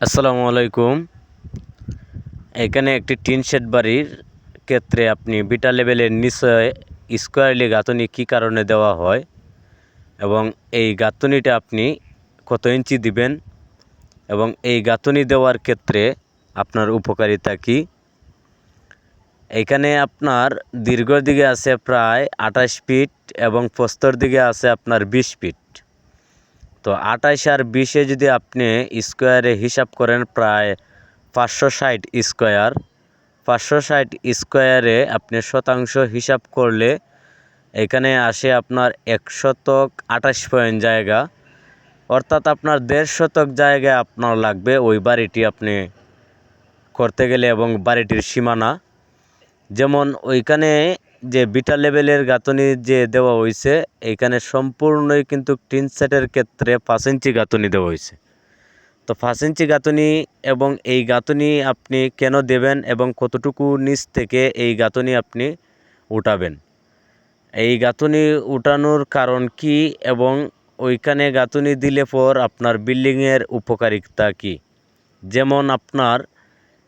আসসালামু আলাইকুম। এখানে একটি টিন শেড বাড়ির ক্ষেত্রে আপনি বিটা লেভেলের নিচে স্কোয়ারলি গাঁথনি কী কারণে দেওয়া হয় এবং এই গাঁথনিটা আপনি কত ইঞ্চি দিবেন এবং এই গাঁথনি দেওয়ার ক্ষেত্রে আপনার উপকারিতা কী? এখানে আপনার দীর্ঘ দিকে আছে প্রায় আঠাশ ফিট এবং প্রস্তর দিকে আছে আপনার বিশ ফিট। তো আঠাশ আর বিশে যদি আপনি স্কোয়ারে হিসাব করেন প্রায় পাঁচশো ষাট স্কোয়ার পাঁচশো ষাট স্কোয়ারে আপনি শতাংশ হিসাব করলে এখানে আসে আপনার এক শতক আঠাশ পয়েন্ট জায়গা। অর্থাৎ আপনার দেড় শতক জায়গা আপনার লাগবে ওই বাড়িটি আপনি করতে গেলে এবং বাড়িটির সীমানা। যেমন ওইখানে যে বিটা লেভেলের গাঁথনি যে দেওয়া হয়েছে এইখানে সম্পূর্ণই কিন্তু টিন সেটের ক্ষেত্রে পাঁচ ইঞ্চি গাঁথনি দেওয়া হয়েছে তো পাঁচ ইঞ্চি গাঁথনি এবং এই গাঁথনি আপনি কেন দেবেন এবং কতটুকু নিচ থেকে এই গাঁথনি আপনি উঠাবেন? এই গাঁথনি উঠানোর কারণ কি এবং ওইখানে গাঁথনি দিলে পর আপনার বিল্ডিংয়ের উপকারিতা কি? যেমন আপনার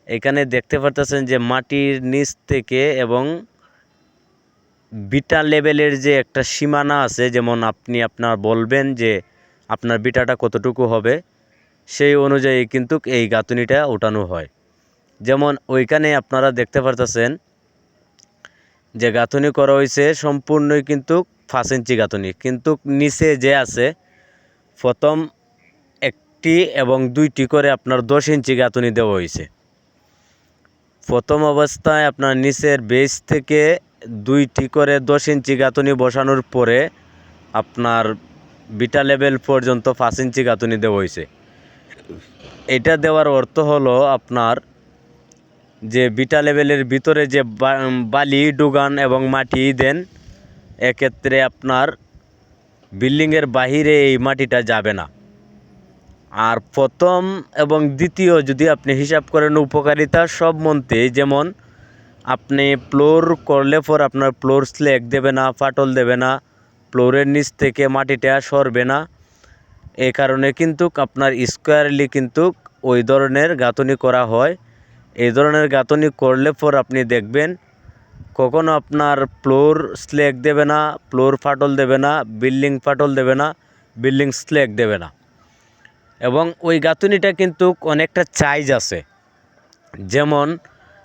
এখানে দেখতে পারতেছেন যে মাটির নিচ থেকে এবং বিটা লেভেলের যে একটা সীমানা আছে, যেমন আপনি আপনার বলবেন যে আপনার বিটাটা কতটুকু হবে, সেই অনুযায়ী কিন্তু এই গাঁথনিটা ওঠানো হয়। যেমন ওইখানে আপনারা দেখতে পারতেছেন যে গাঁথুনি করা হয়েছে সম্পূর্ণই কিন্তু পাঁচ ইঞ্চি গাঁথুনি। কিন্তু নিচে যে আছে, প্রথম একটি এবং দুইটি করে আপনার দশ ইঞ্চি গাঁথুনি দেওয়া হয়েছে। প্রথম অবস্থায় আপনার নিচের বেস থেকে দুইটি করে দশ ইঞ্চি গাঁথনি বসানোর পরে আপনার বিটা লেভেল পর্যন্ত পাঁচ ইঞ্চি গাঁথনি দেওয়া হয়েছে। এটা দেওয়ার অর্থ হলো আপনার যে বিটা লেভেলের ভিতরে যে বালি, ডুগান এবং মাটি দেন, এক্ষেত্রে আপনার বিল্ডিংয়ের বাহিরে এই মাটিটা যাবে না। আর প্রথম এবং দ্বিতীয় যদি আপনি হিসাব করেন উপকারিতা সব মন্তে যেমন আপনি ফ্লোর করলে পর আপনার ফ্লোর স্লেক দেবে না, ফাটল দেবে না ফ্লোরের নিচ থেকে মাটিটা সরবে না। এ কারণে কিন্তু আপনার স্কোয়ারলি কিন্তু ওই ধরনের গাঁথনি করা হয়। এই ধরনের গাঁথনি করলে পর আপনি দেখবেন কখনো আপনার ফ্লোর স্লেক দেবে না ফ্লোর ফাটল দেবে না, বিল্ডিং ফাটল দেবে না, বিল্ডিং স্লেক দেবে না। এবং ওই গাঁথনিটা কিন্তু অনেকটা চাইজ আছে। যেমন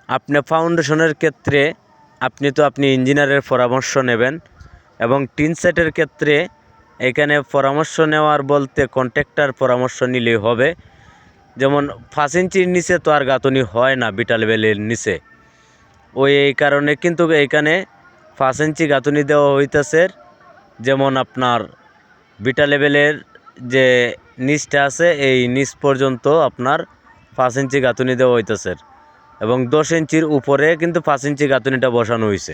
আপনি ফাউন্ডেশনের ক্ষেত্রে, আপনি তো আপনি ইঞ্জিনিয়ারের পরামর্শ নেবেন এবং টিন সেটের ক্ষেত্রে এখানে পরামর্শ নেওয়ার বলতে কন্ট্রাক্টার পরামর্শ নিলেই হবে। যেমন পাঁচ ইঞ্চির নিচে তো আর গাঁথনি হয় না বিটাল লেভেলের নিচে। ওই এই কারণে কিন্তু এইখানে পাঁচ ইঞ্চি গাঁথনি দেওয়া হইতেছে। যেমন আপনার বিটা লেভেলের যে নিচটা আছে, এই নিচ পর্যন্ত আপনার পাঁচ ইঞ্চি গাঁথনি দেওয়া হইতেছে। এবং দশ ইঞ্চির উপরে কিন্তু পাঁচ ইঞ্চি গাঁথুনিটা বসানো হয়েছে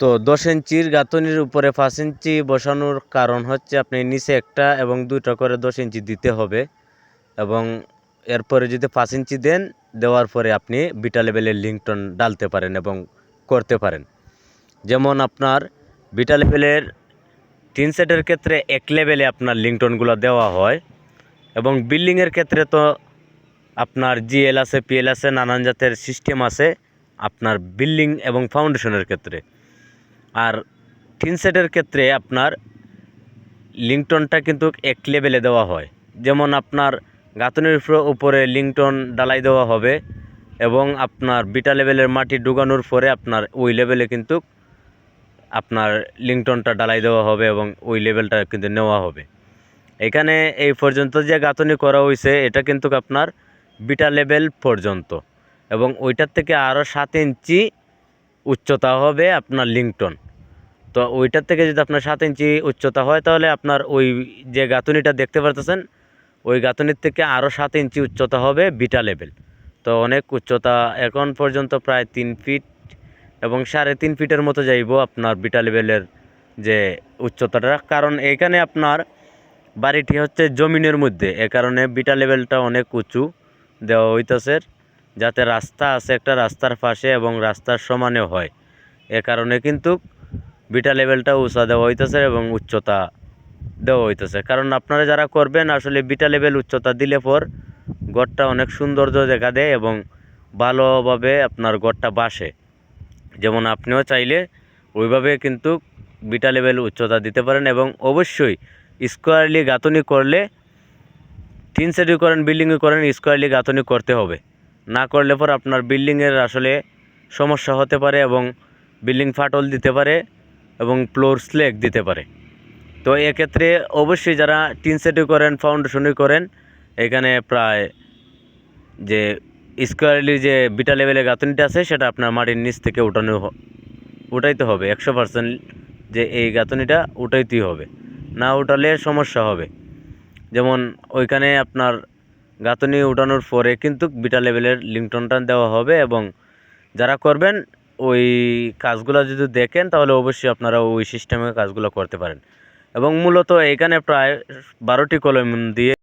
তো দশ ইঞ্চির গাঁথনির উপরে পাঁচ ইঞ্চি বসানোর কারণ হচ্ছে আপনি নিচে একটা এবং দুইটা করে দশ ইঞ্চি দিতে হবে এবং এরপরে যদি পাঁচ ইঞ্চি দেন, দেওয়ার পরে আপনি বিটা লেভেলের লিঙ্কটন ডালতে পারেন এবং করতে পারেন। যেমন আপনার বিটা লেভেলের তিন সেটের ক্ষেত্রে এক লেভেলে আপনার লিঙ্কটনগুলো দেওয়া হয় এবং বিল্ডিংয়ের ক্ষেত্রে তো আপনার জিএল আছে, পিএল আছে, নানান জাতের সিস্টেম আছে আপনার বিল্ডিং এবং ফাউন্ডেশনের ক্ষেত্রে। আর টিন সেটের ক্ষেত্রে আপনার লিঙ্কটনটা কিন্তু এক লেভেলে দেওয়া হয়। যেমন আপনার গাঁথনির উপর- লিঙ্কটন ডালাই দেওয়া হবে এবং আপনার বিটা লেভেলের মাটি ডুগানোর পরে আপনার ওই লেভেলে কিন্তু আপনার লিঙ্কটনটা ডালাই দেওয়া হবে এবং ওই লেভেলটা কিন্তু নেওয়া হবে। এখানে এই পর্যন্ত যে গাঁথনি করা হয়েছে এটা কিন্তু আপনার বিটা লেভেল পর্যন্ত এবং ওইটার থেকে আরও সাত ইঞ্চি উচ্চতা হবে আপনার লিঙ্কটন তো ওইটার থেকে যদি আপনার সাত ইঞ্চি উচ্চতা হয়, তাহলে আপনার ওই যে গাঁথনিটা দেখতে পারতেছেন, ওই গাঁথুনির থেকে আরও সাত ইঞ্চি উচ্চতা হবে বিটা লেভেল। তো অনেক উচ্চতা এখন পর্যন্ত প্রায় তিন ফিট এবং সাড়ে তিন ফিটের মতো যাইব আপনার বিটা লেভেলের যে উচ্চতাটা। কারণ এখানে আপনার বাড়িটি হচ্ছে জমিনের মধ্যে, এ কারণে বিটা লেভেলটা অনেক উঁচু দেওয়া হইতেছে। যাতে রাস্তা আছে একটা রাস্তার পাশে এবং রাস্তার সমানে হয়। এ কারণে কিন্তু বিটা লেভেলটা উঁচা দেওয়া হইতেছে এবং উচ্চতা দেওয়া হইতেছে। কারণ আপনারা যারা করবেন, আসলে বিটা লেভেল উচ্চতা দিলে পর গড়টা অনেক সৌন্দর্য দেখা দেয় এবং ভালোভাবে আপনার গড়টা বাসে। যেমন আপনিও চাইলে ওইভাবে কিন্তু বিটা লেভেল উচ্চতা দিতে পারেন এবং অবশ্যই স্কোয়ারলি গাঁথনি করলে, তিন সেটই করেন, বিল্ডিংয়ে করেন, স্কোয়ারলি গাঁথনি করতে হবে। না করলে পর আপনার বিল্ডিংয়ের আসলে সমস্যা হতে পারে এবং বিল্ডিং ফাটল দিতে পারে এবং ফ্লোর স্লেক দিতে পারে। তো এক্ষেত্রে অবশ্যই যারা তিন সেটই করেন ফাউন্ডেশনই করেন, এখানে প্রায় যে স্কোয়ারলি যে বিটা লেভেলের গাঁথনিটা আছে, সেটা আপনার মাটির নিচ থেকে উঠানো উঠাইতে হবে। একশো পার্সেন্ট যে এই গাঁথনিটা উঠাইতেই হবে। না উঠালে সমস্যা হবে। যেমন ওইখানে আপনার গাঁথনি উঠানোর পরে কিন্তু বিটা লেভেলের লিংটনটা দেওয়া হবে এবং যারা করবেন, ওই কাজগুলো যদি দেখেন, তাহলে অবশ্যই আপনারা ওই সিস্টেমে কাজগুলো করতে পারেন। এবং মূলত এখানে প্রায় বারোটি কলম দিয়ে